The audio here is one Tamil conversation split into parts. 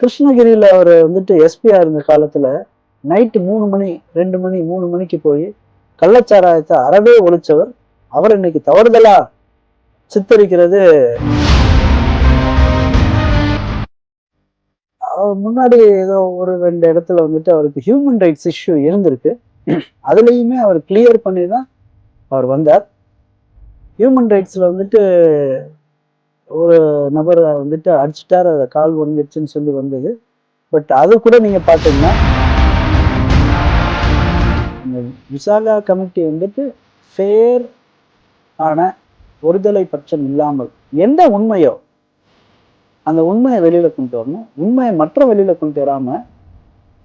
கிருஷ்ணகிரியில் அவர் வந்துட்டு எஸ்பியாக இருந்த காலத்தில் நைட்டு மூணு மணி ரெண்டு மணி மூணு மணிக்கு போய் கள்ளச்சாராயத்தை அறவே ஒழிச்சவர். அவர் இன்னைக்கு தவறுதலா சித்தரிக்கிறது. முன்னாடி ஏதோ ஒரு ரெண்டு இடத்துல வந்துட்டு அவருக்கு ஹியூமன் ரைட்ஸ் இஷ்யூ இருந்திருக்கு. அதுலேயுமே அவர் கிளியர் பண்ணி தான் அவர் வந்தார். ஹியூமன் ரைட்ஸில் வந்துட்டு ஒரு நபர் வந்துட்டு அடிச்சிட்டார் அதை கால் ஒன்றுச்சுன்னு சொல்லி வந்தது. பட் அது கூட நீங்கள் பார்த்தீங்கன்னா இந்த விசாகா கமிட்டி வந்துட்டு ஃபேர் ஆன ஒருதலை பட்சம் இல்லாமல் எந்த உண்மையோ அந்த உண்மையை வெளியில கொண்டு வரணும். உண்மையை மற்ற வெளியில கொண்டு வராம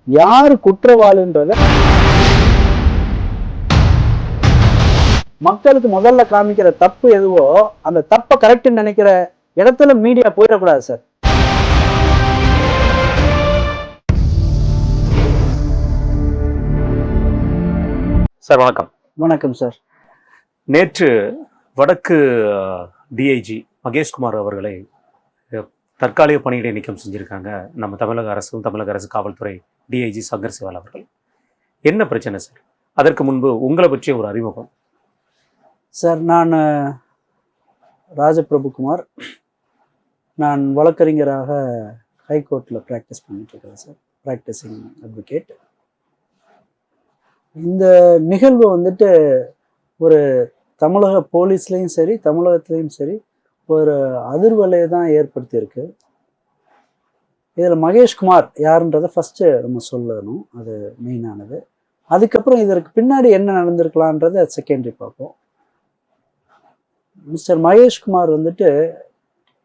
யார் குற்றவாளின்றத மக்களுக்கு முதல்ல காமிக்கிற தப்பு எதுவோ அந்த தப்பை கரெக்ட்னு நினைக்கிற இடத்துல மீடியா போயிடக்கூடாது சார் சார் வணக்கம். வணக்கம் சார் நேற்று வடக்கு டிஐஜி மகேஷ்குமார் அவர்களை தற்காலிக பணியிடை நீக்கம் செஞ்சிருக்காங்க நம்ம தமிழக அரசும் தமிழக அரசு காவல்துறை டிஐஜி சங்கர் சிவால் அவர்கள். என்ன பிரச்சனை சார் அதற்கு முன்பு உங்களை பற்றிய ஒரு அறிமுகம். சார் நான் ராஜபிரபுகுமார். நான் வழக்கறிஞராக ஹைகோர்ட்டில் ப்ராக்டிஸ் பண்ணிட்டுருக்கிறேன் சார். ப்ராக்டிஸிங் அட்வொகேட் இந்த நிகழ்வு வந்துட்டு ஒரு தமிழக போலீஸ்லேயும் சரி தமிழகத்துலேயும் சரி ஒரு அதிர்வலையை தான் ஏற்படுத்தியிருக்கு. இதில் மகேஷ்குமார் யாருன்றதை ஃபஸ்ட்டு நம்ம சொல்லணும். அது மெயினானது அதுக்கப்புறம் இதற்கு பின்னாடி என்ன நடந்திருக்கலான்றதை செகண்டரி பார்ப்போம். மிஸ்டர் மகேஷ்குமார் வந்துட்டு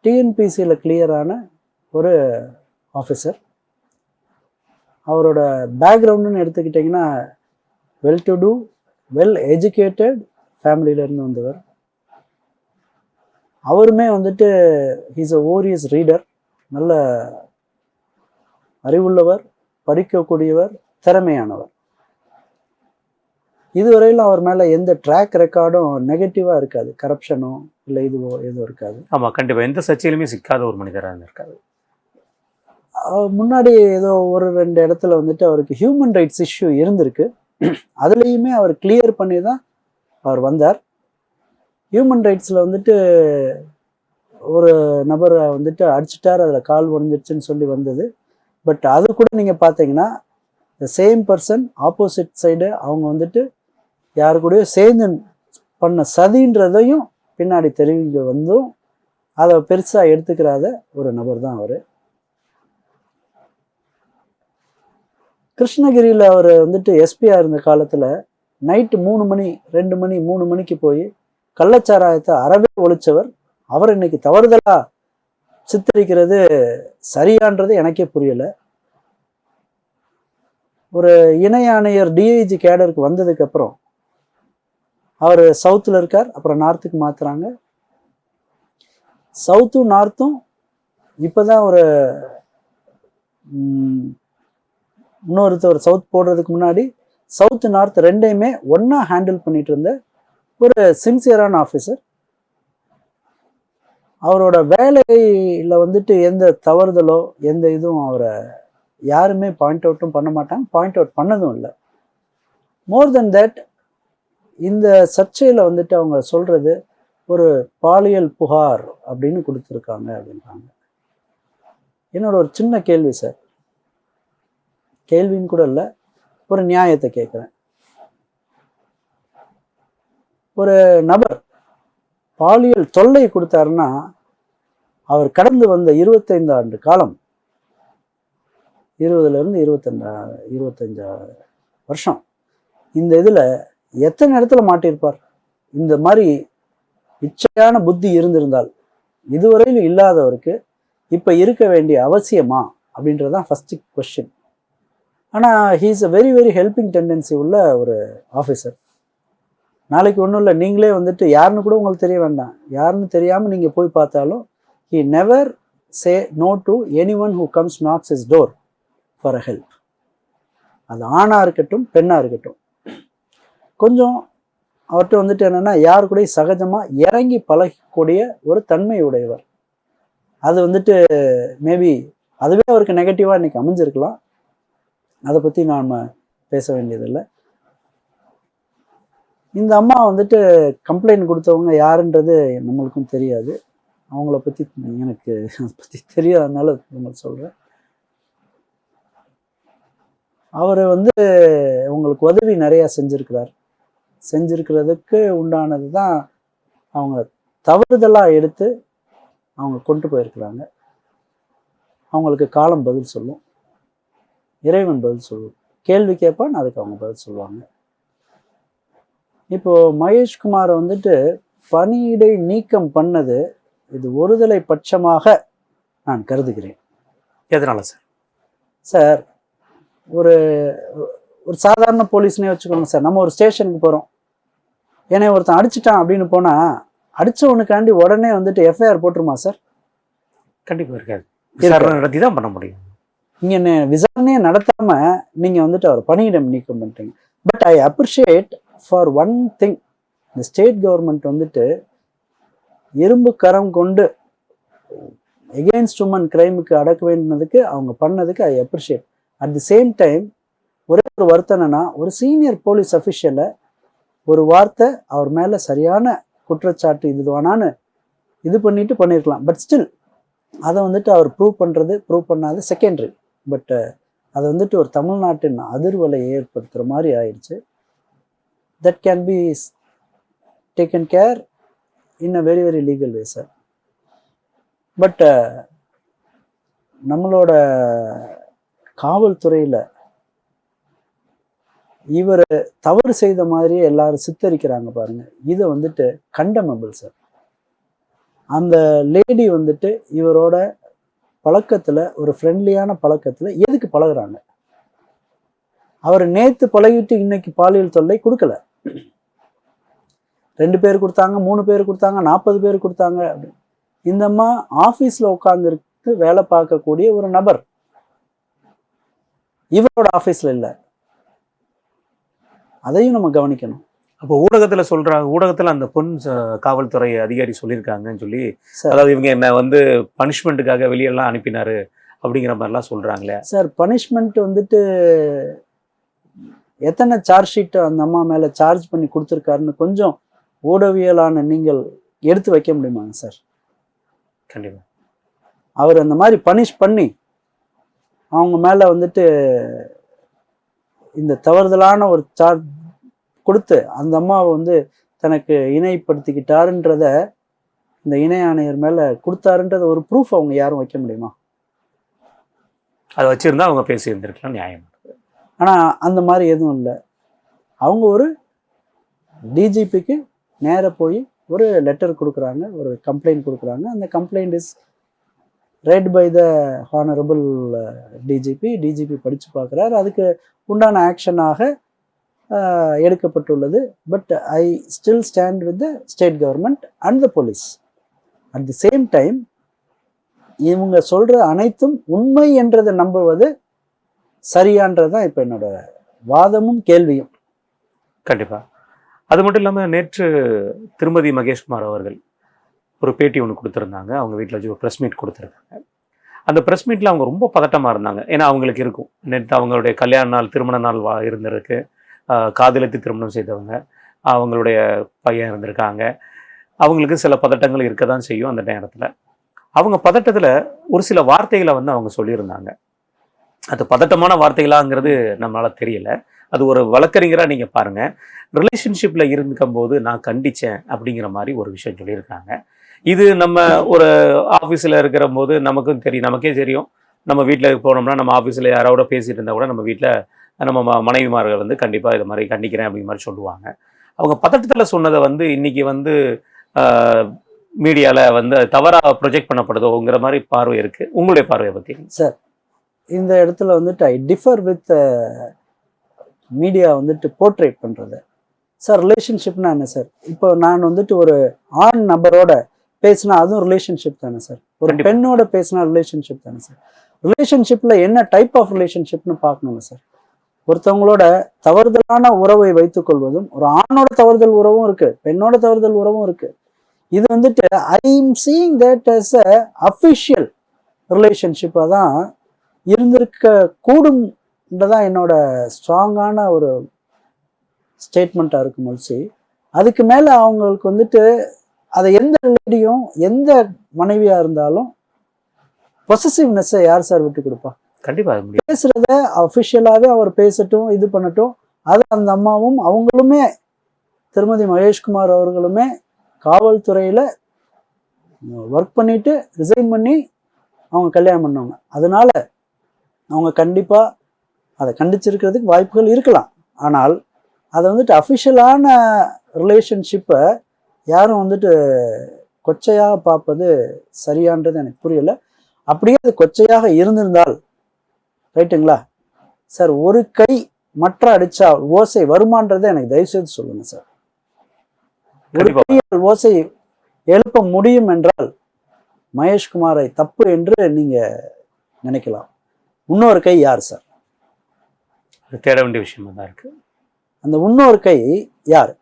டிஎன்பிசியில் கிளியரான ஒரு ஆஃபீஸர் அவரோட பேக்ரவுண்டுன்னு எடுத்துக்கிட்டிங்கன்னா well to do well educated ஃபேமிலியிலேருந்து வந்தவர். அவருமே வந்துட்டு ஹீஸ் அ ஓரியஸ் ரீடர் நல்ல அறிவுள்ளவர் படிக்கக்கூடியவர் திறமையானவர். இதுவரையிலும் அவர் மேலே எந்த ட்ராக் ரெக்கார்டும் நெகட்டிவாக இருக்காது. கரப்ஷனோ இல்லை இதுவோ எதுவும் இருக்காது. ஆமா கண்டிப்பா. எந்த சர்ச்சையிலுமே சிக்காத ஒரு மனிதராக இருக்காரு அவர் முன்னாடி ஏதோ ஒரு ரெண்டு இடத்துல வந்துட்டு அவருக்கு ஹியூமன் ரைட்ஸ் இஷ்யூ இருந்திருக்கு. அதுலேயுமே அவர் கிளியர் பண்ணி தான் அவர் வந்தார். ஹியூமன் ரைட்ஸில் வந்துட்டு ஒரு நபரை வந்துட்டு அடிச்சிட்டார் அதில் கால் உடஞ்சிருச்சுன்னு சொல்லி வந்தது. பட் அது கூட நீங்கள் பார்த்தீங்கன்னா the same person opposite side அவங்க வந்துட்டு யாரு கூடயோ சேர்ந்து பண்ண சதின்றதையும் பின்னாடி தெரிவிக்க வந்தும் அதை பெருசாக எடுத்துக்கிறாத ஒரு நபர் தான் அவர். கிருஷ்ணகிரியில் அவர் வந்துட்டு எஸ்பியாக இருந்த காலத்தில் நைட்டு மூணு மணி ரெண்டு மணி மூணு மணிக்கு போய் கள்ளச்சாராயத்தை அறவே ஒழிச்சவர். அவர் இன்னைக்கு தவறுதலாக சித்தரிக்கிறது சரியான்றது எனக்கே புரியலை. ஒரு இணை ஆணையர் டிஐஜி கேடருக்கு வந்ததுக்கப்புறம் அவர் சவுத்தில் இருக்கார் அப்புறம் நார்த்துக்கு மாற்றுறாங்க சவுத்தும் நார்த்தும் இப்போதான் ஒரு இன்னொருத்தர் சவுத் போடுறதுக்கு முன்னாடி சவுத் நார்த் ரெண்டையுமே ஒன்றா ஹேண்டில் பண்ணிட்டு இருந்த ஒரு சின்சியரான ஆஃபீஸர் அவரோட வேலையில் வந்துட்டு எந்த தவறுதலோ எந்த இதுவும் அவரை யாருமே பாயிண்ட் அவுட்டும் பண்ண மாட்டாங்க. பாயிண்ட் அவுட் பண்ணதும் இல்லை. மோர் தென் தட் இந்த சர்ச்சையில் வந்துட்டு அவங்க சொல்றது ஒரு பாலியல் புகார் அப்படின்னு கொடுத்துருக்காங்க அப்படின்றாங்க. என்னோட ஒரு சின்ன கேள்வி சார். கேள்வின்னு கூட இல்லை ஒரு நியாயத்தை கேட்குறேன் ஒரு நபர் பாலியல் தொல்லை கொடுத்தாருன்னா அவர் கடந்து வந்த இருபத்தைந்து ஆண்டு காலம் இருபதுல இருந்து இருபத்தஞ்சா இருபத்தஞ்சா வருஷம் இந்த இதில் எத்தனை இடத்துல மாட்டியிருப்பார்? இந்த மாதிரி இச்சையான புத்தி இருந்திருந்தால் இதுவரையிலும் இல்லாதவருக்கு இப்போ இருக்க வேண்டிய அவசியமா? அப்படின்றது தான் ஃபஸ்ட்டு கொஷின் ஆனால் he's a very very helping tendency உள்ள ஒரு ஆஃபீஸர் நாளைக்கு ஒன்றும் இல்லை நீங்களே வந்துட்டு யாருன்னு கூட உங்களுக்கு தெரிய வேண்டாம். யாருன்னு தெரியாமல் நீங்கள் போய் பார்த்தாலும் he never say no to any one who comes knocks his door for a help அது ஆணாக இருக்கட்டும் பெண்ணாக இருக்கட்டும். கொஞ்சம் அவர்கிட்ட வந்துட்டு என்னென்னா யாரு கூட சகஜமாக இறங்கி பழகக்கூடிய ஒரு தன்மை உடையவர். அது வந்துட்டு மேபி அதுவே அவருக்கு நெகட்டிவாக இன்னைக்கு அமைஞ்சிருக்கலாம். அதை பற்றி நாம் பேச வேண்டியதில்லை. இந்த அம்மா வந்துட்டு கம்ப்ளைண்ட் கொடுத்தவங்க யாருன்றது நம்மளுக்கும் தெரியாது. அவங்கள பற்றி எனக்கு அதை பற்றி தெரியாதனால உங்களுக்கு சொல்கிறேன் அவர் வந்து உங்களுக்கு உதவி நிறையா செஞ்சுருக்கிறார். செஞ்சுருக்கிறதுக்கு உண்டானது தான் அவங்க தவறுதலாக எடுத்து அவங்க கொண்டு போயிருக்கிறாங்க. அவங்களுக்கு காலம் பதில் சொல்லும். இறைவன் பதில் சொல்லும். கேள்வி கேட்பான் அதுக்கு அவங்க பதில் சொல்லுவாங்க. இப்போ மகேஷ்குமாரை வந்துட்டு பணியிடை நீக்கம் பண்ணது இது ஒருதலை பட்சமாக நான் கருதுகிறேன். எதனால சார்? சார் ஒரு ஒரு சாதாரண போலீஸ்னே வச்சுக்கோங்க சார். நம்ம ஒரு ஸ்டேஷனுக்கு போகிறோம் என்னை ஒருத்தன் அடிச்சிட்டான் அப்படின்னு போனால் அடித்தவனுக்காண்டி உடனே வந்துட்டு எஃப்ஐஆர் போட்டுருமா சார்? கண்டிப்பா இருக்காது. விசாரணை நடத்தி தான் பண்ண முடியும். இங்கே என்ன விசாரணையை நடத்தாமல் நீங்கள் வந்துட்டு அவர் பணியிடம் நீக்கம் பண்ணிட்டீங்க but I appreciate for one thing இந்த ஸ்டேட் கவர்மெண்ட் வந்துட்டு இரும்பு கரம் கொண்டு எகெயின்ஸ்ட் உமன் கிரைமுக்கு அடக்க வேண்டினதுக்கு அவங்க பண்ணதுக்கு I appreciate at the same time ஒரே ஒரு வருத்தம் என்னன்னா ஒரு சீனியர் போலீஸ் அஃபிஷியலை ஒரு வார்த்தை அவர் மேலே சரியான குற்றச்சாட்டு இதுவானான்னு இது பண்ணிட்டு பண்ணியிருக்கலாம் பட் ஸ்டில் அதை வந்துட்டு அவர் ப்ரூவ் பண்ணுறது ப்ரூவ் பண்ணாது செகண்டரி பட் அதை வந்துட்டு ஒரு தமிழ்நாட்டின் அதிர்வலை ஏற்படுத்துகிற மாதிரி ஆயிடுச்சு that can be taken care in a very very legal way sir but நம்மளோட காவல்துறையில் இவர் தவறு செய்த மாதிரியே எல்லாரும் சித்தரிக்கிறாங்க பாருங்க. இதை வந்துட்டு கண்டமபிள் சார் அந்த லேடி வந்துட்டு இவரோட பழக்கத்துல ஒரு ஃப்ரெண்ட்லியான பழக்கத்துல எதுக்கு பழகுறாங்க? அவர் நேத்து பழகிட்டு இன்னைக்கு பாலியல் தொல்லை கொடுக்கல. ரெண்டு பேர் கொடுத்தாங்க மூணு பேர் கொடுத்தாங்க நாற்பது பேர் கொடுத்தாங்க. அப்படின்னு இந்த அம்மா ஆஃபீஸில் உட்காந்துருக்கு வேலை பார்க்கக்கூடிய ஒரு நபர். இவரோட ஆஃபீஸில் இல்லை. அதையும் நம்ம கவனிக்கணும். அப்போ ஊடகத்துல சொல்றாங்க ஊடகத்துல அந்த பொன் காவல்துறை அதிகாரி சொல்லியிருக்காங்கன்னு சொல்லி அதாவது இவங்க என்ன வந்து பனிஷ்மெண்ட்டுக்காக வெளியெல்லாம் அனுப்பினாரு அப்படிங்கிற மாதிரிலாம் சொல்றாங்களே. சார் பனிஷ்மெண்ட் வந்துட்டு எத்தனை சார்ஜ் ஷீட் அந்த அம்மா மேலே சார்ஜ் பண்ணி கொடுத்துருக்காருன்னு கொஞ்சம் ஊடகவியலான நீங்கள் எடுத்து வைக்க முடியுமாங்க சார்? கண்டிப்பா. அவர் அந்த மாதிரி பனிஷ் பண்ணி அவங்க மேலே வந்துட்டு இந்த தவறுதலான ஒரு சார்ஜ் கொடுத்து அந்த அம்மாவை வந்து தனக்கு இணைப்படுத்திக்கிட்டாருன்றத இந்த இணை ஆணையர் மேலே கொடுத்தாருன்றத ஒரு ப்ரூஃப் அவங்க யாரும் வைக்க முடியுமா? அதை வச்சிருந்தா அவங்க பேசி இருந்திருக்கலாம் நியாயம். ஆனால் அந்த மாதிரி எதுவும் இல்லை. அவங்க ஒரு டிஜிபிக்கு நேராக போய் ஒரு லெட்டர் கொடுக்குறாங்க ஒரு கம்ப்ளைண்ட் கொடுக்குறாங்க. அந்த complaint is read by the honourable DGP DGP படித்து பார்க்குறாரு. அதுக்கு உண்டான ஆக்ஷனாக எடுக்கப்பட்டுள்ளது. But I still stand with the state government and the police at the same time இவங்க சொல்கிற அனைத்தும் உண்மை என்றதை நம்புவது சரியான்றது தான் இப்போ என்னோட வாதமும் கேள்வியும். கண்டிப்பாக அது மட்டும் இல்லாமல் நேற்று திருமதி மகேஷ்குமார் அவர்கள் ஒரு பேட்டி ஒன்று கொடுத்துருந்தாங்க. அவங்க வீட்டில் வச்சு ஒரு ப்ரெஸ் மீட் கொடுத்துருக்காங்க. அந்த ப்ரெஸ் மீட்டில் அவங்க ரொம்ப பதட்டமாக இருந்தாங்க. ஏன்னா அவங்களுக்கு இருக்கும். நேற்று அவங்களுடைய கல்யாண நாள் திருமண நாள் வா இருந்திருக்கு. காதலித்து திருமணம் செய்தவங்க. அவங்களுடைய பையன் இருந்திருக்காங்க. அவங்களுக்கு சில பதட்டங்கள் இருக்க தான் செய்யும் அந்த நேரத்தில். அவங்க பதட்டத்தில் ஒரு சில வார்த்தைகளை வந்து அவங்க சொல்லியிருந்தாங்க. அது பதட்டமான வார்த்தைகளாங்கிறது நம்மளால் தெரியல. அது ஒரு வழக்கறிஞராக நீங்கள் பாருங்கள் ரிலேஷன்ஷிப்பில் இருக்கும்போது நான் கண்டித்தேன் அப்படிங்கிற மாதிரி ஒரு விஷயம் சொல்லியிருக்காங்க. இது நம்ம ஒரு ஆஃபீஸில் இருக்கிற போது நமக்கும் தெரியும். நமக்கே தெரியும். நம்ம வீட்டில் போனோம்னா நம்ம ஆஃபீஸில் யாரோட பேசிகிட்டு இருந்தால் கூட நம்ம வீட்டில் நம்ம ம- மனைவிமார்கள் வந்து கண்டிப்பாக இது மாதிரி கண்டிக்கிறேன் அப்படிங்கிற மாதிரி சொல்லுவாங்க. அவங்க பதட்டத்தில் சொன்னதை வந்து இன்றைக்கி வந்து மீடியாவில் வந்து தவறாக ப்ரொஜெக்ட் பண்ணப்படுதோங்கிற மாதிரி பார்வை இருக்குது உங்களுடைய பார்வையை பற்றி சார் இந்த இடத்துல வந்துட்டு ஐ டிஃபர் வித் மீடியா வந்துட்டு போர்ட்ரேட் பண்ணுறது சார் ரிலேஷன்ஷிப்னா என்ன சார்? இப்போ நான் வந்துட்டு ஒரு ஆண் நபரோட பேசினா அதுவும் ரிலேஷன்ஷிப் தானே சார் ஒரு. பெண்ணோட பேசினா ரிலேஷன்ஷிப் தானே சார் ரிலேஷன்ஷிப்பில் என்ன டைப் ஆஃப் ரிலேஷன்ஷிப்னு பார்க்கணுங்க சார் ஒருத்தவங்களோட தவறுதலான உறவை வைத்துக்கொள்வதும் ஒரு ஆணோட தவறுதல் உறவும் இருக்கு பெண்ணோட தவறுதல் உறவும் இருக்கு. இது வந்துட்டு I am seeing that as a official ரிலேஷன்ஷிப்பாக தான் இருந்திருக்க கூடும்ன்றதான் என்னோட ஸ்ட்ராங்கான ஒரு ஸ்டேட்மெண்ட்டாக இருக்கும் முல்சி. அதுக்கு மேலே அவங்களுக்கு வந்துட்டு அதை எந்த லேடியும் எந்த மனைவியாக இருந்தாலும் பொசசிவ்னஸை யார் சார் விட்டு கொடுப்பா? கண்டிப்பா அது முடியும். பேசுறத அஃபிஷியலாகவே அவர் பேசட்டும் இது பண்ணட்டும். அது அந்த அம்மாவும் அவங்களுமே திருமதி மகேஷ்குமார் அவர்களுமே காவல்துறையில் ஒர்க் பண்ணிட்டு ரிசைன் பண்ணி அவங்க கல்யாணம் பண்ணவங்க. அதனால அவங்க கண்டிப்பாக அதை கண்டிச்சிருக்கிறதுக்கு வாய்ப்புகள் இருக்கலாம். ஆனால் அதை வந்துட்டு அஃபிஷியலான ரிலேஷன்ஷிப்பை யாரும் வந்துட்டு கொச்சையாக பார்ப்பது சரியான்றது எனக்கு புரியல. அப்படியே அது கொச்சையாக இருந்திருந்தால் ரைட்டுங்களா? சார் ஒரு கை மற்ற அடிச்சா ஓசை வருமானதை எனக்கு தயவு செய்து சொல்லுங்க சார். ஒரு. கையால் ஓசை எழுப்ப முடியும் என்றால் மகேஷ்குமாரை தப்பு என்று நீங்க நினைக்கலாம். இன்னொரு கை யார் சார்? தேட வேண்டிய விஷயமா தான் இருக்கு. அந்த இன்னொரு கை யார்?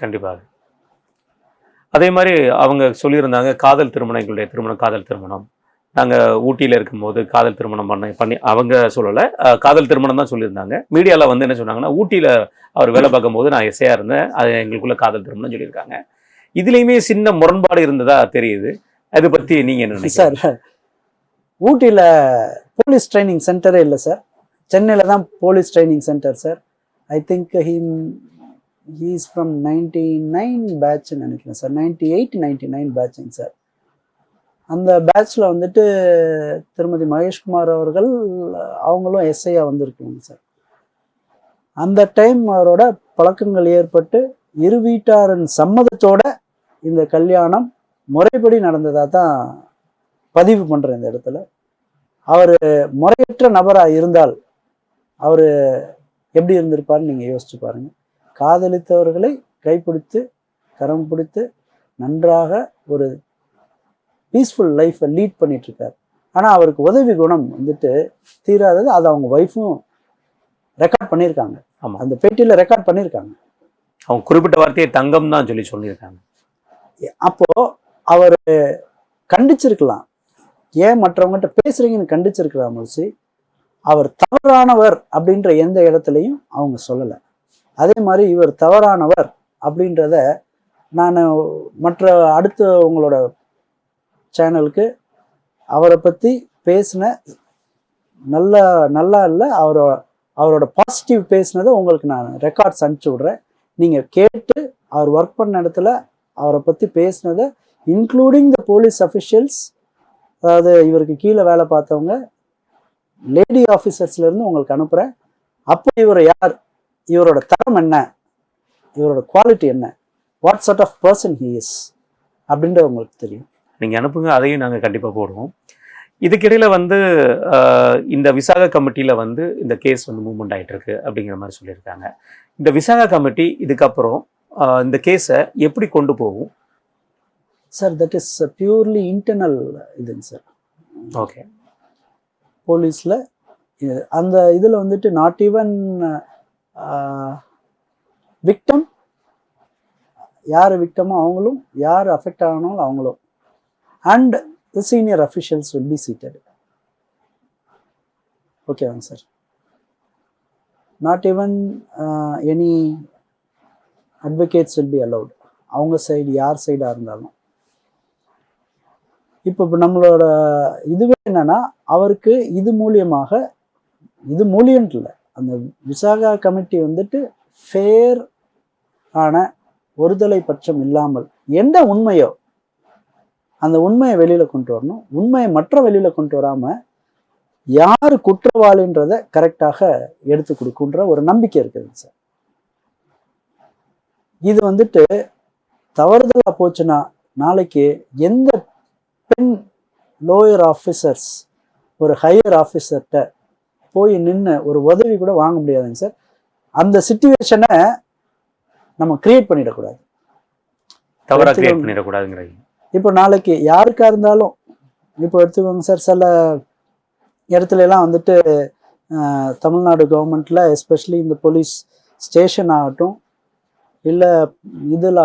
கண்டிப்பாக. அதே மாதிரி அவங்க சொல்லியிருந்தாங்க காதல் திருமணம் எங்களுடைய திருமணம் காதல் திருமணம். நாங்கள் ஊட்டியில் இருக்கும்போது காதல் திருமணம் பண்ண பண்ணி அவங்க சொல்லலை காதல் திருமணம் தான் சொல்லியிருந்தாங்க. மீடியாவில் வந்து என்ன சொன்னாங்கன்னா ஊட்டியில் அவர் வேலை பார்க்கும்போது நான் எஸ்ஐயாக இருந்தேன் அது எங்களுக்குள்ள காதல் திருமணம் சொல்லியிருக்காங்க. இதுலேயுமே சின்ன முரண்பாடு இருந்ததா தெரியுது. அதை பற்றி நீங்கள் என்ன சார் ஊட்டியில் போலீஸ் ட்ரைனிங் சென்டரே இல்லை சார். சென்னையில் தான் police training centre sir. I think he he's from ninety nine பேட்ச்னு நினைக்கிறேன் sir ninety eight ninety nine பேட்சுங்க sir அந்த பேட்ச்சில் வந்துட்டு திருமதி மகேஷ்குமார் அவர்கள் அவங்களும் எஸ்ஐயாக வந்திருக்குங்க சார் அந்த டைம் அவரோட பழக்கங்கள் ஏற்பட்டு இரு வீட்டாரின் சம்மதத்தோட இந்த கல்யாணம் முறைப்படி நடந்ததாக தான் பதிவு பண்ணுறேன் இந்த இடத்துல. அவர் முறையற்ற நபராக இருந்தால் அவர் எப்படி இருந்திருப்பார்னு நீங்கள் யோசிச்சு பாருங்கள் காதலித்தவர்களை கைப்பிடித்து கரம் பிடித்து நன்றாக ஒரு பீஸ்ஃபுல் லைஃப்பை லீட் பண்ணிட்டு இருக்கார் ஆனால் அவருக்கு உதவி குணம் வந்துட்டு தீராதது அது அவங்க ஒய்ஃபும் ரெக்கார்ட் பண்ணியிருக்காங்க. ஆமா. அந்த பேட்டியில் ரெக்கார்ட் பண்ணியிருக்காங்க. அவங்க குறிப்பிட்ட வார்த்தையை தங்கம் தான் சொல்லி சொல்லியிருக்காங்க. அப்போ அவர் கண்டிச்சிருக்கலாம். ஏன் மற்றவங்ககிட்ட பேசுறீங்கன்னு கண்டிச்சிருக்கலாம் முழுசி அவர் தவறானவர் அப்படின்ற எந்த இடத்துலையும் அவங்க சொல்லலை. அதே மாதிரி இவர் தவறானவர் அப்படின்றத நான் மற்ற அடுத்த உங்களோட சேனலுக்கு அவரை பற்றி பேசின நல்ல நல்லா இல்லை அவரோட அவரோட பாசிட்டிவ் பேசினதை உங்களுக்கு நான் ரெக்கார்ட்ஸ் அனுப்பிச்சி விட்றேன். நீங்கள் கேட்டு அவர் ஒர்க் பண்ண இடத்துல அவரை பற்றி பேசினதை இன்க்ளூடிங் த போலீஸ் அஃபிஷியல்ஸ் அதாவது இவருக்கு கீழே வேலை பார்த்தவங்க லேடி ஆஃபீஸர்ஸ்லேருந்து உங்களுக்கு அனுப்புகிறேன் அப்போ இவர் யார் இவரோட தரம் என்ன? இவரோட குவாலிட்டி என்ன? What sort of person he is அப்படின்றது உங்களுக்கு தெரியும். நீங்கள் அனுப்புங்க அதையும் நாங்கள் கண்டிப்பாக போடுவோம். இதுக்கிடையில் வந்து இந்த விசாக கமிட்டியில் வந்து இந்த கேஸ் வந்து மூவ்மெண்ட் ஆயிட்டு இருக்கு அப்படிங்கிற மாதிரி சொல்லியிருக்காங்க. இந்த விசாக கமிட்டி இதுக்கப்புறம் இந்த கேஸை எப்படி கொண்டு போகும்? Sir that is purely internal இதுங்க சார் ஓகே போலீஸில் அந்த இதில் வந்துட்டு நாட் ஈவன் விக்டம் uh, யார் விக்டமோ அவங்களும் யார் அஃபெக்ட் ஆனாலும் அவங்களும். And the senior officials will be seated ஓகேவாங்க sir not even any advocates will be allowed அவங்க சைடு யார் சைடாக இருந்தாலும். இப்போ இப்போ நம்மளோட இதுவே என்னென்னா அவருக்கு இது மூலியமாக இது மூலியன்ட்டு இல்லை. அந்த விசாகா கமிட்டி வந்துட்டு ஃபேர் ஆன ஒருதலை பட்சம் இல்லாமல் எந்த உண்மையோ அந்த உண்மையை வெளியில் கொண்டு வரணும். உண்மையை மற்ற வெளியில் கொண்டு வராமல் யார் குற்றவாளின்றதை கரெக்டாக எடுத்து கொடுக்குன்ற ஒரு நம்பிக்கை இருக்குதுங்க சார். இது வந்துட்டு தவறுதலாக போச்சுன்னா நாளைக்கு எந்த பெண் லோயர் ஆஃபீஸர்ஸ் ஒரு ஹையர் ஆஃபீஸர்கிட்ட போய் நின்று ஒரு உதவி கூட வாங்க முடியாதுங்க சார். அந்த சுச்சுவேஷனை நம்ம கிரியேட் பண்ணிடக்கூடாது. தவறாக. கிரியேட் பண்ணிடக்கூடாதுங்கிறீங்க. இப்போ நாளைக்கு யாருக்கா இருந்தாலும் இப்போ எடுத்துக்கோங்க சார் சில இடத்துல எல்லாம் வந்துட்டு தமிழ்நாடு கவர்மெண்ட்ல எஸ்பெஷலி இந்த போலீஸ் ஸ்டேஷன் ஆகட்டும் இல்லை இதில்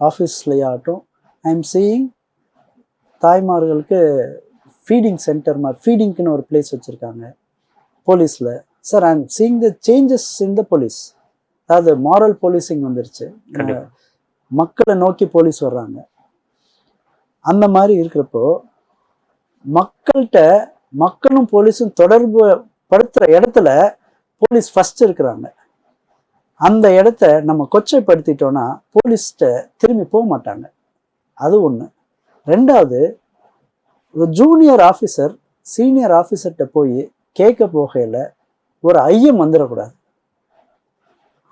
ஆஃபீஸ்லேயே ஆகட்டும் ஐ எம் சீயிங் தாய்மார்களுக்கு ஃபீடிங் சென்டர் மாதிரி ஃபீடிங்க்குன்னு ஒரு பிளேஸ் வச்சுருக்காங்க. போலீஸில் sir I'm seeing the changes in the police அதாவது மாரல் போலீசிங் வந்துருச்சு. மக்களை நோக்கி போலீஸ் வர்றாங்க. அந்த மாதிரி இருக்கிறப்போ மக்கள்கிட்ட மக்களும் போலீஸும் தொடர்பு படுத்துகிற இடத்துல போலீஸ் ஃபர்ஸ்ட் இருக்கிறாங்க. அந்த இடத்த நம்ம கொச்சைப்படுத்திட்டோம்னா போலீஸ்கிட்ட திரும்பி போக மாட்டாங்க. அது ஒன்று ரெண்டாவது ஜூனியர் ஆஃபீஸர் சீனியர் ஆஃபீஸர்கிட்ட போய் கேட்க போகையில் ஒரு ஐயம் வந்துடக்கூடாது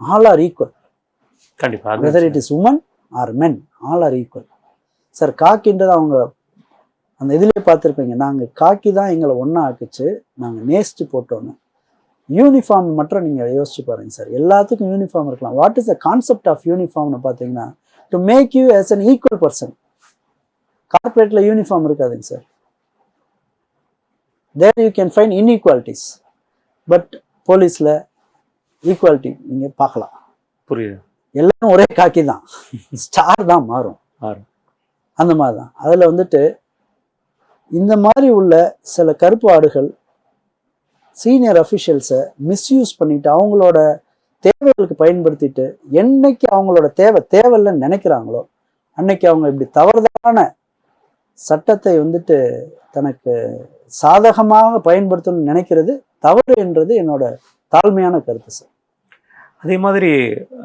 ஆல் ஆர் ஈக்குவல் கண்டிப்பா அது whether it is woman or men all are equal sir காக்கின்றது அவங்க அந்த இதிலே பார்த்துருப்பீங்க. நாங்கள் காக்கி தான் எங்களை ஒன்றா ஆக்குச்சு. நாங்கள் நேசித்து போட்டோன்னு. யூனிஃபார்ம் மட்டும் நீங்கள் யோசிச்சு பாருங்க சார் எல்லாத்துக்கும் யூனிஃபார்ம் இருக்கலாம். What is the concept of யூனிஃபார்ம்னு பார்த்தீங்கன்னா to make you as an equal person கார்பரேட்டில் uniform இருக்காதுங்க sir there you can find inequalities but போலீஸில் ஈக்குவாலிட்டி நீங்கள் பார்க்கலாம். புரியுது. எல்லாரும் ஒரே காக்கி தான். ஸ்டார் தான் மாறும். மாறும். அந்த மாதிரி தான். அதில் வந்துட்டு இந்த மாதிரி உள்ள சில கருப்பு ஆடுகள் சீனியர் அஃபிஷியல்ஸை மிஸ்யூஸ் பண்ணிட்டு அவங்களோட தேவைகளுக்கு பயன்படுத்திட்டு என்னைக்கு அவங்களோட தேவை தேவையில்லைன்னு நினைக்கிறாங்களோ அன்னைக்கு அவங்க இப்படி தவறுதலான சட்டத்தை வந்துட்டு தனக்கு சாதகமாக பயன்படுத்தணும்னு நினைக்கிறது தவறு என்றது என்னோட தாழ்மையான கருத்து சார். அதே மாதிரி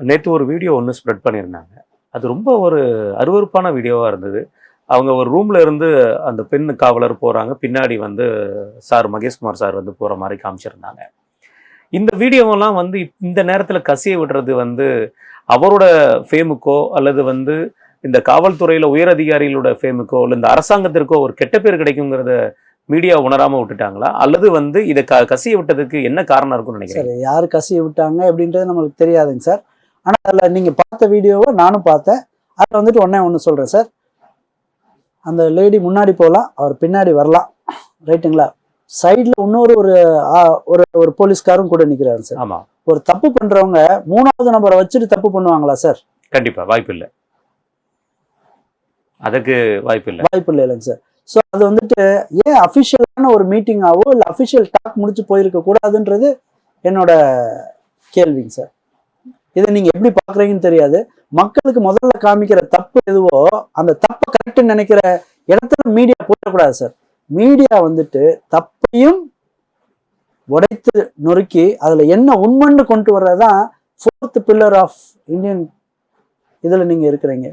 நேற்று ஒரு வீடியோ ஒன்று ஸ்ப்ரெட் பண்ணியிருந்தாங்க. அது ரொம்ப ஒரு அருவருப்பான வீடியோவாக இருந்தது. அவங்க ஒரு ரூமில் இருந்து அந்த பெண் காவலர் போகிறாங்க பின்னாடி வந்து சார் மகேஷ்குமார் சார் வந்து போகிற மாதிரி காமிச்சிருந்தாங்க. இந்த வீடியோவெல்லாம் வந்து இந்த நேரத்தில் கசிய விடுறது வந்து அவரோட ஃபேமுக்கோ அல்லது வந்து இந்த காவல்துறையில் உயர் அதிகாரிகளோட ஃபேமுக்கோ இல்லை இந்த அரசாங்கத்திற்கோ ஒரு கெட்ட பேர் கிடைக்குங்கிறத மீடியா உணராம விட்டுட்டாங்களா? அல்லது வந்து இதை க கசிய விட்டதுக்கு என்ன காரணம் இருக்கும்னு நினைக்கிறேன் யார் கசிய விட்டாங்க அப்படின்றது நம்மளுக்கு தெரியாதுங்க சார். ஆனால் அதில் நீங்கள் பார்த்த வீடியோவை நானும் பார்த்தேன். அதில் வந்துட்டு ஒன்றே ஒன்று சொல்கிறேன் சார். அந்த லேடி முன்னாடி போகலாம் அவர் பின்னாடி வரலாம். ரைட்டுங்களா? சைடில் இன்னொரு ஒரு ஒரு ஒரு போலீஸ்காரும் கூட நிற்கிறாரு சார். ஆமா. ஒரு தப்பு பண்ணுறவங்க மூணாவது நபரை வச்சுட்டு தப்பு பண்ணுவாங்களா சார்? கண்டிப்பா வாய்ப்பு இல்லை. அதுக்கு வாய்ப்பு இல்லை. வாய்ப்பு இல்லை இல்லைங்க சார். ஸோ அது வந்துட்டு ஏன் அஃபிஷியலான ஒரு மீட்டிங்காவோ இல்லை அஃபிஷியல் டாக் முடிச்சு போயிருக்க கூடாதுன்றது என்னோட கேள்விங்க சார் இதை நீங்க எப்படி பாக்குறீங்கன்னு தெரியாது. மக்களுக்கு முதல்ல காமிக்கிற தப்பு எதுவோ அந்த தப்பை கரெக்ட்னு நினைக்கிற இடத்துல மீடியா போயிடக்கூடாது சார் மீடியா வந்துட்டு தப்பையும் உடைத்து நொறுக்கி அதுல என்ன உண்மைன்னு கொண்டு வர்றதுதான் ஃபோர்த் பில்லர் ஆஃப் இந்தியன் இதுல நீங்க இருக்கிறீங்க.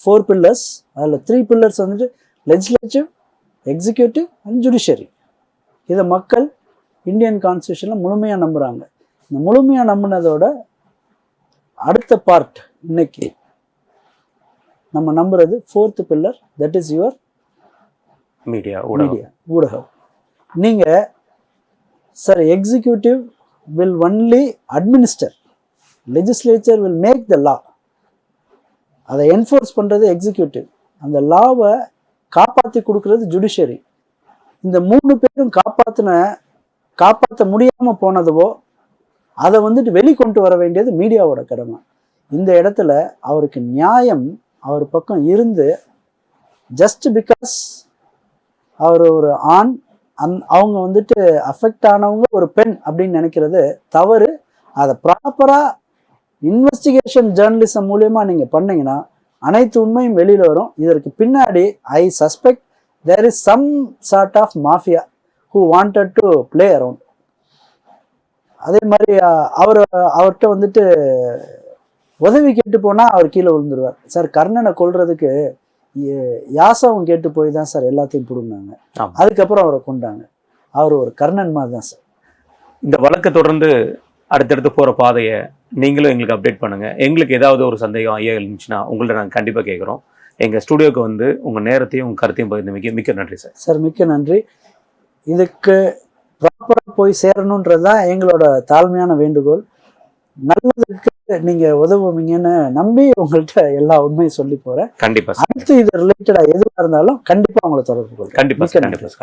ஃபோர் பில்லர்ஸ் அதுல த்ரீ பில்லர்ஸ் வந்துட்டு லெஜிஸ்லேட்டிவ் எக்ஸிக்யூட்டிவ் அண்ட் ஜுடிஷியரி இதை மக்கள் இந்தியன் கான்ஸ்டியூஷனில் முழுமையாக நம்புகிறாங்க இந்த முழுமையாக நம்பினதோட அடுத்த பார்ட் இன்னைக்கு நம்ம நம்புறது fourth pillar that is your media ஊடகம். மீடியா ஊடகம். நீங்கள் sir executive will only administer legislature will make the law அதை என்ஃபோர்ஸ் பண்ணுறது எக்ஸிக்யூட்டிவ் அந்த லாவை காப்பாற்றி கொடுக்கறது ஜுடிஷியரி இந்த மூணு பேரும் காப்பாற்றின காப்பாற்ற முடியாமல் போனதுவோ அதை வந்துட்டு வெளிக்கொண்டு வர வேண்டியது மீடியாவோட கடமை. இந்த இடத்துல அவருக்கு நியாயம் அவர் பக்கம் இருந்து ஜஸ்ட் பிகாஸ் அவர் ஒரு ஆண் அந் அவங்க வந்துட்டு அஃபெக்ட் ஆனவங்க ஒரு பெண் அப்படின்னு நினைக்கிறது தவறு. அதை ப்ராப்பராக இன்வெஸ்டிகேஷன் ஜேர்னலிசம் மூலயமா நீங்கள் பண்ணீங்கன்னா அனைத்து உண்மையும் வெளியில் வரும். இதற்கு பின்னாடி I suspect there is some sort of mafia who wanted to play around அதே மாதிரி அவர் அவர்கிட்ட வந்துட்டு உதவி கேட்டு போனால் அவர் கீழே விழுந்துருவார். சார் கர்ணனை கொல்றதுக்கு ய- யாசகம் கேட்டு போய் தான் சார் எல்லாத்தையும் பிடுங்கினாங்க. அதுக்கப்புறம் அவரை கொண்டாங்க அவர் ஒரு கர்ணன் மாதிரி தான் சார். இந்த வழக்கை தொடர்ந்து அடுத்தடுத்து போற பாதையை நீங்களும் எங்களுக்கு அப்டேட் பண்ணுங்க. எங்களுக்கு ஏதாவது ஒரு சந்தேகம் ஐயா இருந்துச்சுன்னா உங்கள்ட்ட நாங்கள் கண்டிப்பாக கேட்குறோம் எங்க ஸ்டுடியோக்கு வந்து உங்க நேரத்தையும் உங்க கருத்தையும் பகிர்ந்து மிக்க மிக்க நன்றி சார் சார் மிக்க நன்றி. இதுக்கு ப்ராப்பராக போய் சேரணுன்றது தான் எங்களோட தாழ்மையான வேண்டுகோள். நல்லதுக்கு நீங்கள் உதவுவீங்கன்னு நம்பி உங்கள்கிட்ட எல்லா உண்மையும் சொல்லி போகிறேன் கண்டிப்பா சார் அடுத்து இது ரிலேட்டடாக எதுவாக இருந்தாலும் கண்டிப்பாக உங்களை தொடர்பு கொள்கிறேன். கண்டிப்பா மிக்க சார்